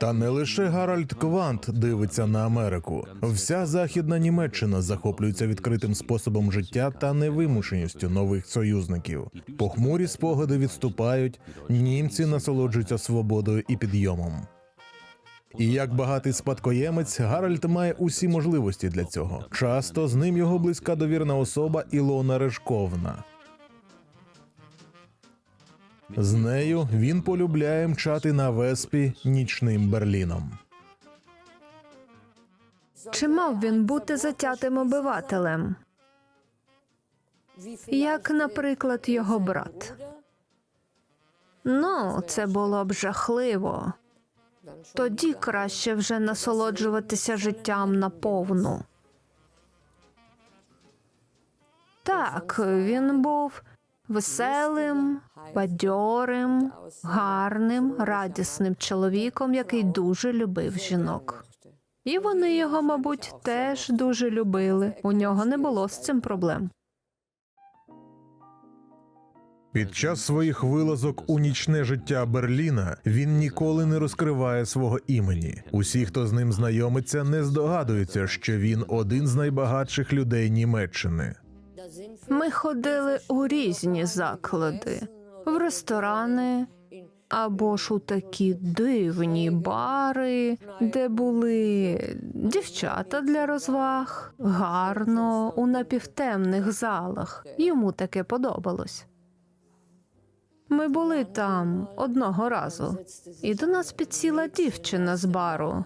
Та не лише Гаральд Квант дивиться на Америку. Вся західна Німеччина захоплюється відкритим способом життя та невимушеністю нових союзників. Похмурі спогади відступають, німці насолоджуються свободою і підйомом. І як багатий спадкоємець, Гаральд має усі можливості для цього. Часто з ним його близька довірна особа Ілона Решковна. З нею він полюбляє мчати на веспі нічним Берліном. Чи мав він бути затятим обивателем, як, наприклад, його брат? Ну, це було б жахливо. Тоді краще вже насолоджуватися життям наповну. Так, він був веселим, бадьорим, гарним, радісним чоловіком, який дуже любив жінок. І вони його, мабуть, теж дуже любили. У нього не було з цим проблем. Під час своїх вилазок у нічне життя Берліна він ніколи не розкриває свого імені. Усі, хто з ним знайомиться, не здогадуються, що він один з найбагатших людей Німеччини. Ми ходили у різні заклади, в ресторани або ж у такі дивні бари, де були дівчата для розваг, гарно у напівтемних залах. Йому таке подобалось. Ми були там одного разу, і до нас підсіла дівчина з бару.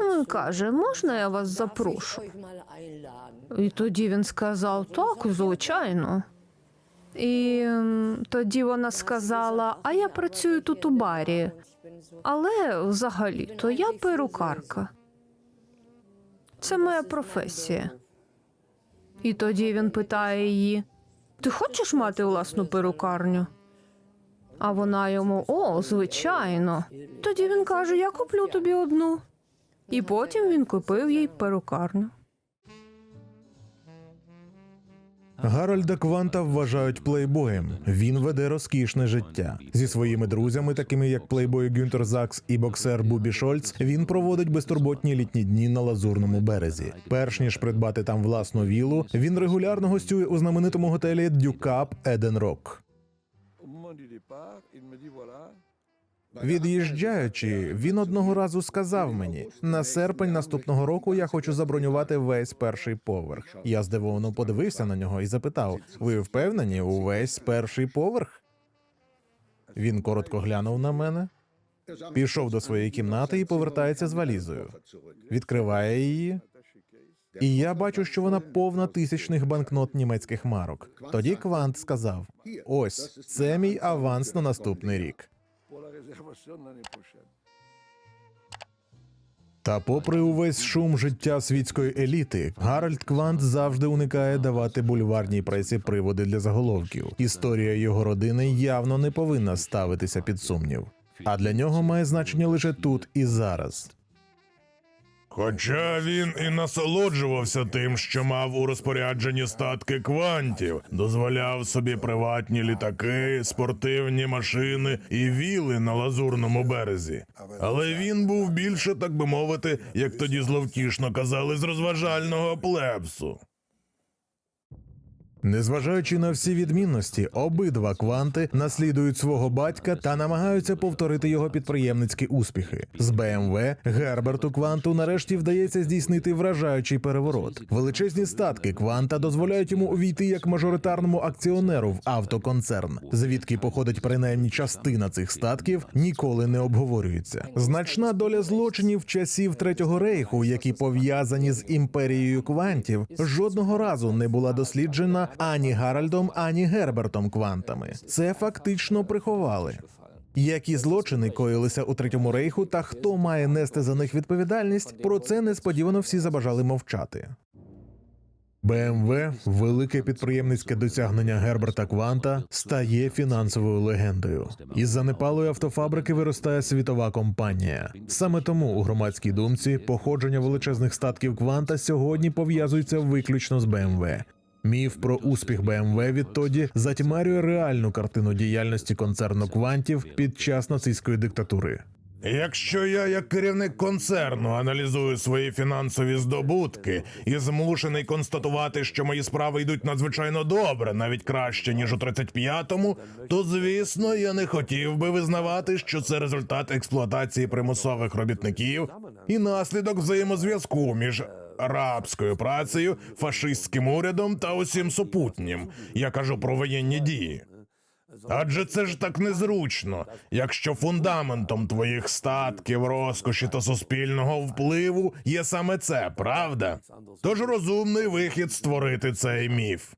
Він каже, можна я вас запрошу? І тоді він сказав так, звичайно. І тоді вона сказала: А я працюю тут у барі, але взагалі-то я перукарка. Це моя професія. І тоді він питає її: Ти хочеш мати власну перукарню? А вона йому: О, звичайно. Тоді він каже: Я куплю тобі одну. І потім він купив їй перукарню. Гарольда Кванта вважають плейбоєм. Він веде розкішне життя зі своїми друзями, такими як плейбой Гюнтер Закс і боксер Бубі Шольц. Він проводить безтурботні літні дні на лазурному березі. Перш ніж придбати там власну вілу, він регулярно гостює у знаменитому готелі Дюкап Еден Рок. Від'їжджаючи, він одного разу сказав мені: на серпень наступного року я хочу забронювати весь перший поверх. Я здивовано подивився на нього і запитав: Ви впевнені, увесь перший поверх? Він коротко глянув на мене, пішов до своєї кімнати і повертається з валізою. Відкриває її. І я бачу, що вона повна тисячних банкнот німецьких марок. Тоді Квант сказав: Ось це мій аванс на наступний рік. Та, попри увесь шум життя світської еліти, Гарольд Квант завжди уникає давати бульварній пресі приводи для заголовків. Історія його родини явно не повинна ставитися під сумнів, а для нього має значення лише тут і зараз. Хоча він і насолоджувався тим, що мав у розпорядженні статки квантів, дозволяв собі приватні літаки, спортивні машини і віли на лазурному березі. Але він був більше, так би мовити, як тоді зловтішно казали, з розважального плебсу. Незважаючи на всі відмінності, обидва кванти наслідують свого батька та намагаються повторити його підприємницькі успіхи. З БМВ Герберту Кванту нарешті вдається здійснити вражаючий переворот. Величезні статки кванта дозволяють йому увійти як мажоритарному акціонеру в автоконцерн, звідки походить принаймні частина цих статків, ніколи не обговорюється. Значна доля злочинів часів третього рейху, які пов'язані з імперією квантів, жодного разу не була досліджена ані Гаральдом, ані Гербертом квантами. Це фактично приховали. Які злочини коїлися у третьому рейху, та хто має нести за них відповідальність? Про це несподівано всі забажали мовчати. БМВ, велике підприємницьке досягнення Герберта Кванта, стає фінансовою легендою. Із занепалої автофабрики виростає світова компанія. Саме тому у громадській думці походження величезних статків Кванта сьогодні пов'язується виключно з БМВ. Міф про успіх БМВ відтоді затьмарює реальну картину діяльності концерну квантів під час нацистської диктатури. Якщо я, як керівник концерну, аналізую свої фінансові здобутки і змушений констатувати, що мої справи йдуть надзвичайно добре, навіть краще ніж у 35-му, то звісно я не хотів би визнавати, що це результат експлуатації примусових робітників і наслідок взаємозв'язку між рабською працею, фашистським урядом та усім супутнім. Я кажу про воєнні дії. Адже це ж так незручно, якщо фундаментом твоїх статків, розкоші та суспільного впливу є саме це, правда? Тож розумний вихід створити цей міф.